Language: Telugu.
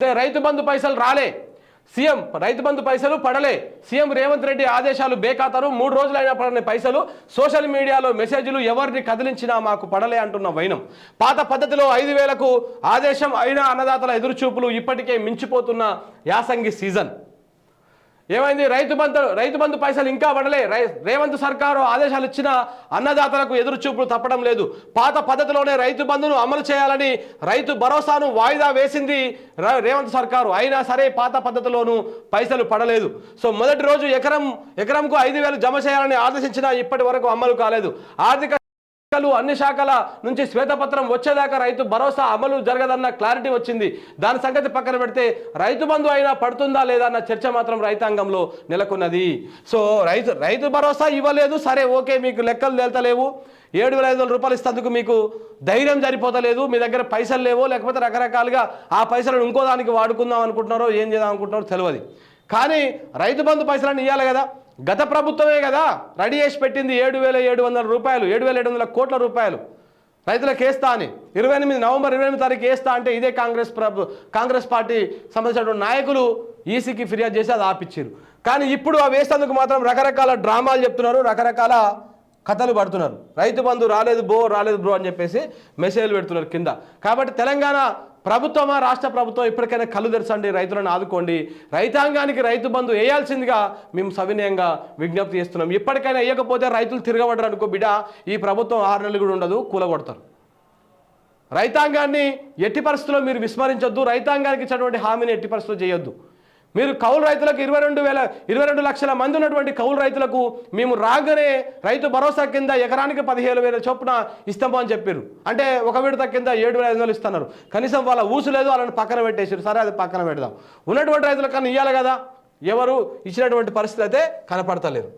అయితే రైతు బంధు పైసలు రాలే. సీఎం రైతు బంధు పైసలు పడలే. సీఎం రేవంత్ రెడ్డి ఆదేశాలు బేఖాతరు. మూడు రోజులైనా పడని పైసలు సోషల్ మీడియాలో మెసేజ్లు ఎవరిని కదిలించినా మాకు పడలే అంటున్న వైనం. పాత పద్ధతిలో ఐదు వేలకు ఆదేశం అయినా అన్నదాతల ఎదురుచూపులు ఇప్పటికే మించిపోతున్న యాసంగి సీజన్. ఏమైంది? రైతు బంధు రైతు బంధు పైసలు ఇంకా పడలే. రై రేవంత్ సర్కారు ఆదేశాలు ఇచ్చిన అన్నదాతలకు ఎదురు చూపులు తప్పడం లేదు. పాత పద్ధతిలోనే రైతు బంధును అమలు చేయాలని రైతు భరోసాను వాయిదా వేసింది రేవంత్ సర్కారు. అయినా సరే పాత పద్ధతిలోనూ పైసలు పడలేదు. సో మొదటి రోజు ఎకరం ఎకరంకు ఐదు వేలు జమ చేయాలని ఆదేశించినా ఇప్పటి వరకు అమలు కాలేదు. ఆర్థిక శాఖలు అన్ని శాఖల నుంచి శ్వేతపత్రం వచ్చేదాకా రైతు భరోసా అమలు జరగదన్న క్లారిటీ వచ్చింది. దాని సంగతి పక్కన పెడితే రైతు బంధు అయినా పడుతుందా లేదా అన్న చర్చ మాత్రం రైతాంగంలో నెలకొన్నది. సో రైతు రైతు భరోసా ఇవ్వలేదు. సరే ఓకే మీకు లెక్కలు తేల్తలేవు. ఏడు వేల ఐదు వందల రూపాయలు ఇస్తందుకు మీకు ధైర్యం సరిపోతలేదు. మీ దగ్గర పైసలు లేవో లేకపోతే రకరకాలుగా ఆ పైసలను ఇంకో దానికి వాడుకుందాం అనుకుంటున్నారో ఏం చేద్దాం అనుకుంటున్నారో తెలియదు కానీ రైతు బంధు పైసలను ఇవ్వాలి కదా. గత ప్రభుత్వమే కదా. రెడీ చేసి పెట్టింది ఏడు వేల ఏడు వందల రూపాయలు ఏడు వేల ఏడు వందల కోట్ల రూపాయలు. రైతులకు వేస్తా అని. ఇరవై ఎనిమిది నవంబర్ ఇరవై ఎనిమిది తారీఖు వేస్తా అంటే ఇదే కాంగ్రెస్ ప్రభు కాంగ్రెస్ పార్టీ సంబంధించినటువంటి నాయకులు ఈసీకి ఫిర్యాదు చేసి అది ఆపిచ్చారు. కానీ ఇప్పుడు ఆ వేసేందుకు మాత్రం రకరకాల డ్రామాలు చెప్తున్నారు రకరకాల కథలు పడుతున్నారు. రైతు బంధు రాలేదు బో రాలేదు బ్రో అని చెప్పేసి మెసేజ్లు పెడుతున్నారు కింద. కాబట్టి తెలంగాణ ప్రభుత్వమా రాష్ట్ర ప్రభుత్వం ఇప్పటికైనా కళ్ళు తెరచండి రైతులను ఆదుకోండి. రైతాంగానికి రైతు బంధు వేయాల్సిందిగా మేము సవినయంగా విజ్ఞప్తి చేస్తున్నాం. ఇప్పటికైనా వేయకపోతే రైతులు తిరగబడరు అనుకో బిడ్డ ఈ ప్రభుత్వం ఆరు నెలలు కూడా ఉండదు కూలగొడతారు. రైతాంగాన్ని ఎట్టి పరిస్థితుల్లో మీరు విస్మరించొద్దు రైతాంగానికి ఇచ్చినటువంటి హామీని ఎట్టి పరిస్థితుల్లో చేయొద్దు. మీరు కౌలు రైతులకు ఇరవై రెండు వేల ఇరవై రెండు లక్షల మంది ఉన్నటువంటి కౌలు రైతులకు మేము రాగానే రైతు భరోసా కింద ఎకరానికి పదిహేను వేల చొప్పున ఇస్తాము అని చెప్పారు. అంటే ఒక విడత కింద ఏడు వేల ఐదు వందలు ఇస్తున్నారు. కనీసం వాళ్ళ ఊసు లేదు వాళ్ళని పక్కన పెట్టేసారు సరే అది పక్కన పెడదాం. ఉన్నటువంటి రైతులకు కానీ ఇవ్వాలి కదా? ఎవరు ఇచ్చినటువంటి పరిస్థితి అయితే కనపడతలేరు